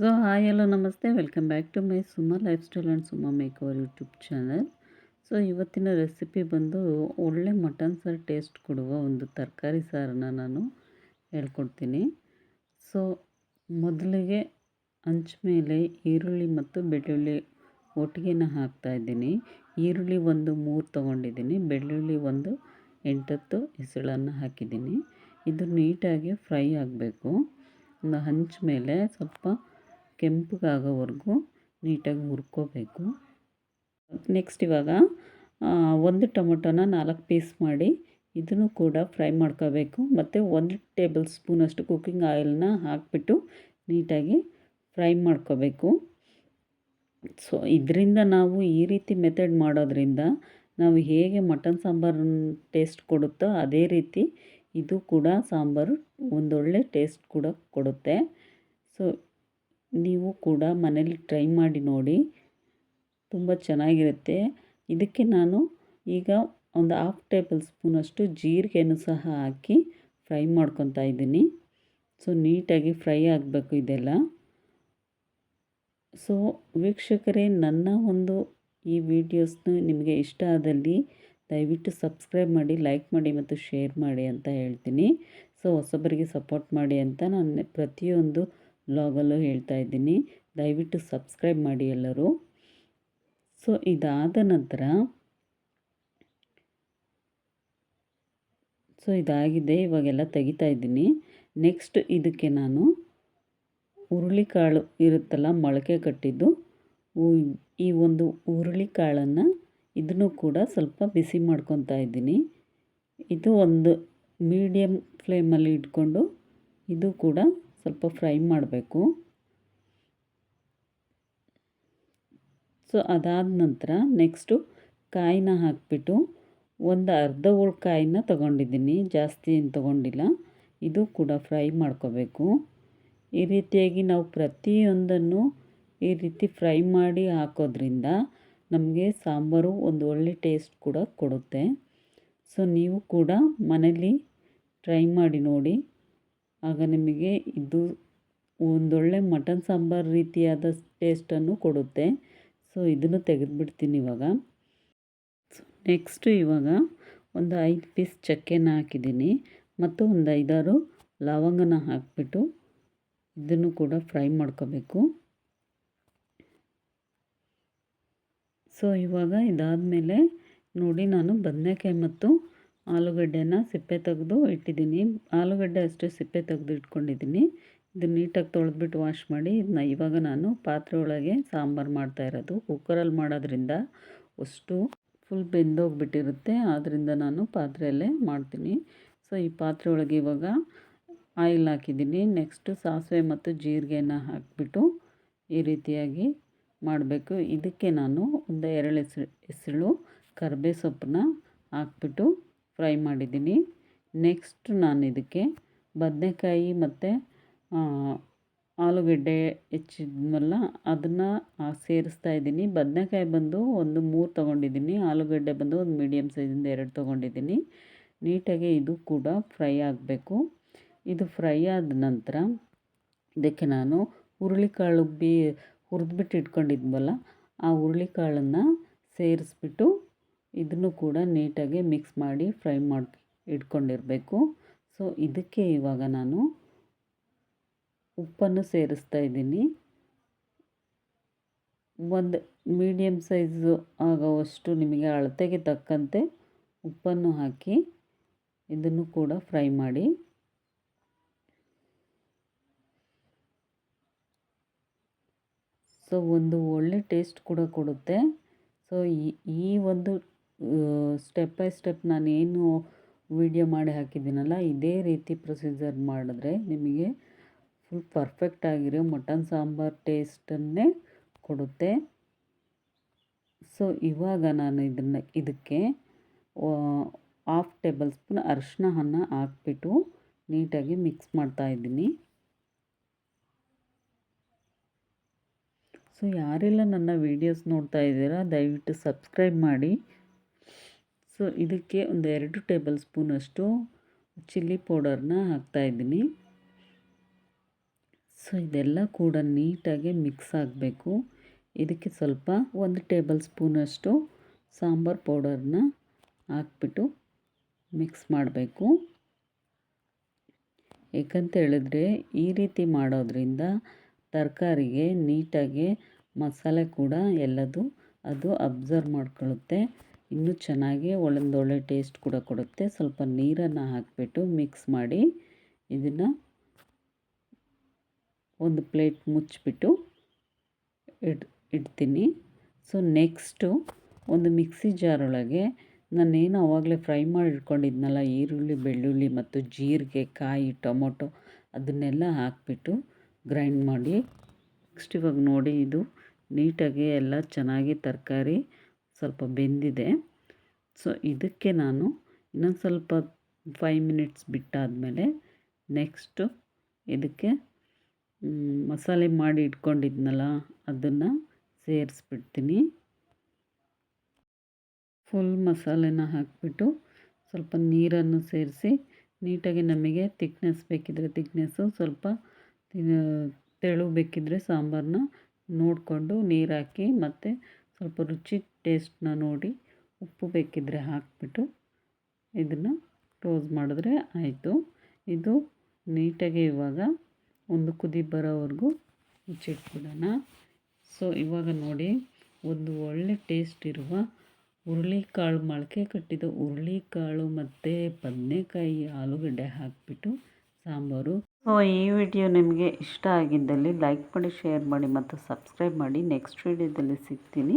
So hi hello namaste welcome back to my Suma lifestyle and Suma make our YouTube channel so ಇವತ್ತಿನ recipe ಬಂದು ಒಳ್ಳೆ mutton ಸಾರು taste ಕೊಡುವ ಒಂದು ತರಕಾರಿ ಸಾರನ್ನ ನಾನು ಹೇಳ್ಕೊಡ್ತೀನಿ. ಸೊ ಮೊದಲಿಗೆ ಹಂಚ್ ಮೇಲೆ ಈರುಳ್ಳಿ ಮತ್ತು ಬೆಳ್ಳುಳ್ಳಿ ಒಟ್ಟಿಗೆನ ಹಾಕ್ತಾಯಿದ್ದೀನಿ ಈರುಳ್ಳಿ ಒಂದು ಮೂರು ತೊಗೊಂಡಿದ್ದೀನಿ. ಬೆಳ್ಳುಳ್ಳಿ ಒಂದು ಎಂಟತ್ತು ಹೆಸಳನ್ನು ಹಾಕಿದ್ದೀನಿ. ಇದು ನೀಟಾಗಿ ಫ್ರೈ ಆಗಬೇಕು. ಒಂದು ಹಂಚ ಮೇಲೆ ಸ್ವಲ್ಪ ಕೆಂಪಗಾಗೋವರೆಗೂ ನೀಟಾಗಿ ಹುರ್ಕೋಬೇಕು. ನೆಕ್ಸ್ಟ್ ಇವಾಗ ಒಂದು ಟೊಮೊಟೊನ ನಾಲ್ಕು ಪೀಸ್ ಮಾಡಿ ಇದನ್ನು ಕೂಡ ಫ್ರೈ ಮಾಡ್ಕೋಬೇಕು. ಮತ್ತು ಒಂದು ಟೇಬಲ್ ಸ್ಪೂನಷ್ಟು ಕುಕ್ಕಿಂಗ್ ಆಯಿಲ್ನ ಹಾಕಿಬಿಟ್ಟು ನೀಟಾಗಿ ಫ್ರೈ ಮಾಡ್ಕೋಬೇಕು. ಸೊ ಇದರಿಂದ ನಾವು ಈ ರೀತಿ ಮೆಥಡ್ ಮಾಡೋದ್ರಿಂದ ನಾವು ಹೇಗೆ ಮಟನ್ ಸಾಂಬಾರು ಟೇಸ್ಟ್ ಕೊಡುತ್ತೋ ಅದೇ ರೀತಿ ಇದು ಕೂಡ ಸಾಂಬಾರು ಒಂದೊಳ್ಳೆ ಟೇಸ್ಟ್ ಕೂಡ ಕೊಡುತ್ತೆ. ಸೊ ನೀವು ಕೂಡ ಮನೇಲಿ ಟ್ರೈ ಮಾಡಿ ನೋಡಿ. ತುಂಬ ಚೆನ್ನಾಗಿರುತ್ತೆ. ಇದಕ್ಕೆ ನಾನು ಈಗ ಒಂದು ಹಾಫ್ ಟೇಬಲ್ ಸ್ಪೂನಷ್ಟು ಜೀರಿಗೆಯನ್ನು ಸಹ ಹಾಕಿ ಫ್ರೈ ಮಾಡ್ಕೊತಾ ಇದ್ದೀನಿ. ಸೊ ನೀಟಾಗಿ ಫ್ರೈ ಆಗಬೇಕು ಇದೆಲ್ಲ. ಸೊ ವೀಕ್ಷಕರೇ, ನನ್ನ ಒಂದು ಈ ವಿಡಿಯೋಸ್ನ ನಿಮಗೆ ಇಷ್ಟ ಆದಲ್ಲಿ ದಯವಿಟ್ಟು ಸಬ್ಸ್ಕ್ರೈಬ್ ಮಾಡಿ ಲೈಕ್ ಮಾಡಿ ಮತ್ತು ಶೇರ್ ಮಾಡಿ ಅಂತ ಹೇಳ್ತೀನಿ. ಸೊ ಹೊಸಬರಿಗೆ ಸಪೋರ್ಟ್ ಮಾಡಿ ಅಂತ ನಾನು ಪ್ರತಿಯೊಂದು ವ್ಲಾಗಲ್ಲೂ ಹೇಳ್ತಾ ಇದ್ದೀನಿ. ದಯವಿಟ್ಟು ಸಬ್ಸ್ಕ್ರೈಬ್ ಮಾಡಿ ಎಲ್ಲರೂ. ಸೊ, ಇದಾದ ನಂತರ ಸೊ, ಇದಾಗಿದೆ. ಇವಾಗೆಲ್ಲ ತೆಗಿತಾ ಇದ್ದೀನಿ. ನೆಕ್ಸ್ಟ್ ಇದಕ್ಕೆ ನಾನು ಹುರುಳಿಕಾಳು ಇರುತ್ತಲ್ಲ, ಮೊಳಕೆ ಕಟ್ಟಿದ್ದು ಈ ಒಂದು ಹುರುಳಿಕಾಳನ್ನು ಇದನ್ನು ಕೂಡ ಸ್ವಲ್ಪ ಬಿಸಿ ಮಾಡ್ಕೊತಾ ಇದ್ದೀನಿ. ಇದು ಒಂದು ಮೀಡಿಯಮ್ ಫ್ಲೇಮಲ್ಲಿ ಇಟ್ಕೊಂಡು ಇದು ಕೂಡ ಸ್ವಲ್ಪ ಫ್ರೈ ಮಾಡಬೇಕು. ಸೊ, ಅದಾದ ನಂತರ ನೆಕ್ಸ್ಟು ಕಾಯಿನ ಹಾಕಿಬಿಟ್ಟು ಒಂದು ಅರ್ಧ ಹೋಳು ಕಾಯಿನ ತೊಗೊಂಡಿದ್ದೀನಿ. ಜಾಸ್ತಿ ಏನು ತೊಗೊಂಡಿಲ್ಲ. ಇದು ಕೂಡ ಫ್ರೈ ಮಾಡ್ಕೋಬೇಕು. ಈ ರೀತಿಯಾಗಿ ನಾವು ಪ್ರತಿಯೊಂದನ್ನು ಈ ರೀತಿ ಫ್ರೈ ಮಾಡಿ ಹಾಕೋದ್ರಿಂದ ನಮಗೆ ಸಾಂಬಾರು ಒಂದು ಒಳ್ಳೆ ಟೇಸ್ಟ್ ಕೂಡ ಕೊಡುತ್ತೆ. ಸೊ, ನೀವು ಕೂಡ ಮನೇಲಿ ಟ್ರೈ ಮಾಡಿ ನೋಡಿ. ಆಗ ನಿಮಗೆ ಇದು ಒಂದೊಳ್ಳೆ ಮಟನ್ ಸಾಂಬಾರು ರೀತಿಯಾದ ಟೇಸ್ಟನ್ನು ಕೊಡುತ್ತೆ. ಸೊ ಇದನ್ನು ತೆಗೆದುಬಿಡ್ತೀನಿ ಇವಾಗ. ಸೊ ನೆಕ್ಸ್ಟು ಇವಾಗ ಒಂದು ಐದು ಪೀಸ್ ಚಕ್ಕೆನ ಹಾಕಿದ್ದೀನಿ. ಮತ್ತು ಒಂದು ಐದಾರು ಲವಂಗನ ಹಾಕಿಬಿಟ್ಟು ಇದನ್ನು ಕೂಡ ಫ್ರೈ ಮಾಡ್ಕೋಬೇಕು. ಸೊ ಇವಾಗ ಇದಾದಮೇಲೆ ನೋಡಿ ನಾನು ಬದನೆಕಾಯಿ ಮತ್ತು ಆಲೂಗಡ್ಡೆನ ಸಿಪ್ಪೆ ತೆಗೆದು ಇಟ್ಟಿದ್ದೀನಿ. ಆಲೂಗಡ್ಡೆ ಅಷ್ಟೇ ಸಿಪ್ಪೆ ತೆಗೆದು ಇಟ್ಕೊಂಡಿದ್ದೀನಿ. ಇದು ನೀಟಾಗಿ ತೊಳೆದ್ಬಿಟ್ಟು ವಾಶ್ ಮಾಡಿ ಇದನ್ನ ಇವಾಗ ನಾನು ಪಾತ್ರೆ ಒಳಗೆ ಸಾಂಬಾರು ಮಾಡ್ತಾ ಇರೋದು. ಕುಕ್ಕರಲ್ಲಿ ಮಾಡೋದ್ರಿಂದ ಅಷ್ಟು ಫುಲ್ ಬೆಂದೋಗ್ಬಿಟ್ಟಿರುತ್ತೆ. ಆದ್ದರಿಂದ ನಾನು ಪಾತ್ರೆಯಲ್ಲೇ ಮಾಡ್ತೀನಿ. ಸೊ, ಈ ಪಾತ್ರೆ ಒಳಗೆ ಇವಾಗ ಆಯಿಲ್ ಹಾಕಿದ್ದೀನಿ. ನೆಕ್ಸ್ಟು ಸಾಸಿವೆ ಮತ್ತು ಜೀರಿಗೆನ ಹಾಕಿಬಿಟ್ಟು ಈ ರೀತಿಯಾಗಿ ಮಾಡಬೇಕು. ಇದಕ್ಕೆ ನಾನು ಒಂದು ಎರಡು ಹೆಸರು ಹೆಸಳು ಕರ್ಬೇ ಸೊಪ್ಪನ್ನ ಹಾಕ್ಬಿಟ್ಟು ಫ್ರೈ ಮಾಡಿದ್ದೀನಿ. ನೆಕ್ಸ್ಟ್ ನಾನು ಇದಕ್ಕೆ ಬದನೆಕಾಯಿ ಮತ್ತು ಆಲೂಗಡ್ಡೆ ಹೆಚ್ಚಿದ್ಮಲ್ಲ ಅದನ್ನು ಸೇರಿಸ್ತಾ ಇದ್ದೀನಿ. ಬದನೆಕಾಯಿ ಬಂದು ಒಂದು ಮೂರು ತೊಗೊಂಡಿದ್ದೀನಿ. ಆಲೂಗಡ್ಡೆ ಬಂದು ಒಂದು ಮೀಡಿಯಮ್ ಸೈಜಿಂದ ಎರಡು ತೊಗೊಂಡಿದ್ದೀನಿ. ನೀಟಾಗಿ ಇದು ಕೂಡ ಫ್ರೈ ಆಗಬೇಕು. ಇದು ಫ್ರೈ ಆದ ನಂತರ ಇದಕ್ಕೆ ನಾನು ಹುರುಳಿಕಾಳು ಬಿ ಹುರಿದ್ಬಿಟ್ಟು ಇಟ್ಕೊಂಡಿದ್ವಲ್ಲ, ಆ ಹುರುಳಿಕಾಳನ್ನು ಸೇರಿಸ್ಬಿಟ್ಟು ಇದನ್ನು ಕೂಡ ನೀಟಾಗಿ ಮಿಕ್ಸ್ ಮಾಡಿ ಫ್ರೈ ಮಾಡಿ, ಇಟ್ಕೊಂಡಿರಬೇಕು. ಸೊ ಇದಕ್ಕೆ ಇವಾಗ ನಾನು ಉಪ್ಪನ್ನು ಸೇರಿಸ್ತಾ ಇದ್ದೀನಿ. ಒಂದು ಮೀಡಿಯಮ್ ಸೈಜು ಆಗೋವಷ್ಟು ನಿಮಗೆ ಅಳತೆಗೆ ತಕ್ಕಂತೆ ಉಪ್ಪನ್ನು ಹಾಕಿ ಇದನ್ನು ಕೂಡ ಫ್ರೈ ಮಾಡಿ. ಸೊ ಒಂದು ಒಳ್ಳೆ ಟೇಸ್ಟ್ ಕೂಡ ಕೊಡುತ್ತೆ. ಸೊ ಈ ಈ ಒಂದು ಸ್ಟೆಪ್ ಬೈ ಸ್ಟೆಪ್ ನಾನೇನು ವಿಡಿಯೋ ಮಾಡಿ ಹಾಕಿದ್ದೀನಲ್ಲ, ಇದೇ ರೀತಿ ಪ್ರೊಸೀಜರ್ ಮಾಡಿದ್ರೆ ನಿಮಗೆ ಫುಲ್ ಪರ್ಫೆಕ್ಟ್ ಆಗಿರೋ ಮಟನ್ ಸಾಂಬಾರು ಟೇಸ್ಟನ್ನೇ ಕೊಡುತ್ತೆ. ಸೊ, ಇವಾಗ ನಾನು ಇದನ್ನು, ಇದಕ್ಕೆ ಹಾಫ್ ಟೇಬಲ್ ಸ್ಪೂನ್ ಅರಿಶಿನವನ್ನು ಹಾಕ್ಬಿಟ್ಟು ನೀಟಾಗಿ ಮಿಕ್ಸ್ ಮಾಡ್ತಾಯಿದ್ದೀನಿ ಸೊ, ಯಾರೆಲ್ಲ ನನ್ನ ವೀಡಿಯೋಸ್ ನೋಡ್ತಾ ಇದ್ದೀರಾ, ದಯವಿಟ್ಟು ಸಬ್ಸ್ಕ್ರೈಬ್ ಮಾಡಿ. ಸೊ, ಇದಕ್ಕೆ ಒಂದು ಎರಡು ಟೇಬಲ್ ಸ್ಪೂನಷ್ಟು ಚಿಲ್ಲಿ ಪೌಡರ್ನ ಹಾಕ್ತಾಯಿದ್ದೀನಿ ಸೊ, ಇದೆಲ್ಲ ಕೂಡ ನೀಟಾಗಿ ಮಿಕ್ಸ್ ಆಗಬೇಕು. ಇದಕ್ಕೆ ಸ್ವಲ್ಪ ಒಂದು ಟೇಬಲ್ ಸ್ಪೂನಷ್ಟು ಸಾಂಬಾರು ಪೌಡರ್ನ ಹಾಕ್ಬಿಟ್ಟು ಮಿಕ್ಸ್ ಮಾಡಬೇಕು. ಏಕಂತ ಹೇಳಿದ್ರೆ, ಈ ರೀತಿ ಮಾಡೋದ್ರಿಂದ ತರಕಾರಿಗೆ ನೀಟಾಗಿ ಮಸಾಲೆ ಕೂಡ ಎಲ್ಲದು ಅದು ಅಬ್ಸರ್ವ್ ಮಾಡ್ಕೊಳ್ಳುತ್ತೆ. ಇನ್ನೂ ಚೆನ್ನಾಗಿ ಒಳ್ಳೊಂದೊಳ್ಳೆ ಟೇಸ್ಟ್ ಕೂಡ ಕೊಡುತ್ತೆ. ಸ್ವಲ್ಪ ನೀರನ್ನು ಹಾಕಿಬಿಟ್ಟು ಮಿಕ್ಸ್ ಮಾಡಿ ಇದನ್ನು ಒಂದು ಪ್ಲೇಟ್ ಮುಚ್ಚಿಬಿಟ್ಟು ಇಡ್, ಇಡ್ತೀನಿ. ಸೊ ನೆಕ್ಸ್ಟು ಒಂದು ಮಿಕ್ಸಿ ಜಾರೊಳಗೆ ನಾನೇನು ಆವಾಗಲೇ ಫ್ರೈ ಮಾಡಿ ಇಟ್ಕೊಂಡಿದ್ನಲ್ಲ ಈರುಳ್ಳಿ, ಬೆಳ್ಳುಳ್ಳಿ ಮತ್ತು ಜೀರಿಗೆ, ಕಾಯಿ, ಟೊಮೊಟೊ ಅದನ್ನೆಲ್ಲ ಹಾಕಿಬಿಟ್ಟು ಗ್ರೈಂಡ್ ಮಾಡಿ ನೆಕ್ಸ್ಟ್ ಇವಾಗ ನೋಡಿ ಇದು ನೀಟಾಗಿ ಎಲ್ಲ ಚೆನ್ನಾಗಿ ತರಕಾರಿ ಸ್ವಲ್ಪ ಬೆಂದಿದೆ. ಸೊ, ಇದಕ್ಕೆ ನಾನು ಇನ್ನೊಂದು ಸ್ವಲ್ಪ ಫೈವ್ ಮಿನಿಟ್ಸ್ ಬಿಟ್ಟಾದಮೇಲೆ ನೆಕ್ಸ್ಟು ಇದಕ್ಕೆ ಮಸಾಲೆ ಮಾಡಿ ಇಟ್ಕೊಂಡಿದ್ನಲ್ಲ, ಅದನ್ನು ಸೇರಿಸ್ಬಿಡ್ತೀನಿ. ಫುಲ್ ಮಸಾಲೆನ ಹಾಕಿಬಿಟ್ಟು ಸ್ವಲ್ಪ ನೀರನ್ನು ಸೇರಿಸಿ, ನೀಟಾಗಿ ನಮಗೆ ತಿಕ್ನೆಸ್ ಬೇಕಿದ್ರೆ ತಿಕ್ನೆಸ್ಸು ಸ್ವಲ್ಪ ತೆಳು ಬೇಕಿದ್ದರೆ ಸಾಂಬಾರನ್ನ ನೋಡಿಕೊಂಡು ನೀರು ಹಾಕಿ ಮತ್ತು ಸ್ವಲ್ಪ ರುಚಿ ಟೇಸ್ಟ್ನ ನೋಡಿ ಉಪ್ಪು ಬೇಕಿದ್ದರೆ ಹಾಕಿಬಿಟ್ಟು ಇದನ್ನು ಕ್ಲೋಸ್ ಮಾಡಿದ್ರೆ ಆಯಿತು. ಇದು ನೀಟಾಗಿ ಇವಾಗ ಒಂದು ಕುದಿ ಬರೋವರೆಗೂ ಮುಚ್ಚಿಟ್ಬಿಡೋಣ. ಸೊ ಇವಾಗ ನೋಡಿ ಒಂದು ಒಳ್ಳೆ ಟೇಸ್ಟ್ ಇರುವ ಹುರುಳಿಕಾಳು, ಮೊಳಕೆ ಕಟ್ಟಿದ ಹುರುಳಿಕಾಳು ಮತ್ತು ಬದನೆಕಾಯಿ, ಆಲೂಗಡ್ಡೆ ಹಾಕಿಬಿಟ್ಟು ಸಾಂಬಾರು ಸೊ, ಈ ವಿಡಿಯೋ ನಿಮಗೆ ಇಷ್ಟ ಆಗಿದ್ದಲ್ಲಿ ಲೈಕ್ ಮಾಡಿ, ಶೇರ್ ಮಾಡಿ ಮತ್ತು ಸಬ್ಸ್ಕ್ರೈಬ್ ಮಾಡಿ. ನೆಕ್ಸ್ಟ್ ವಿಡಿಯೋದಲ್ಲಿ ಸಿಗ್ತೀನಿ.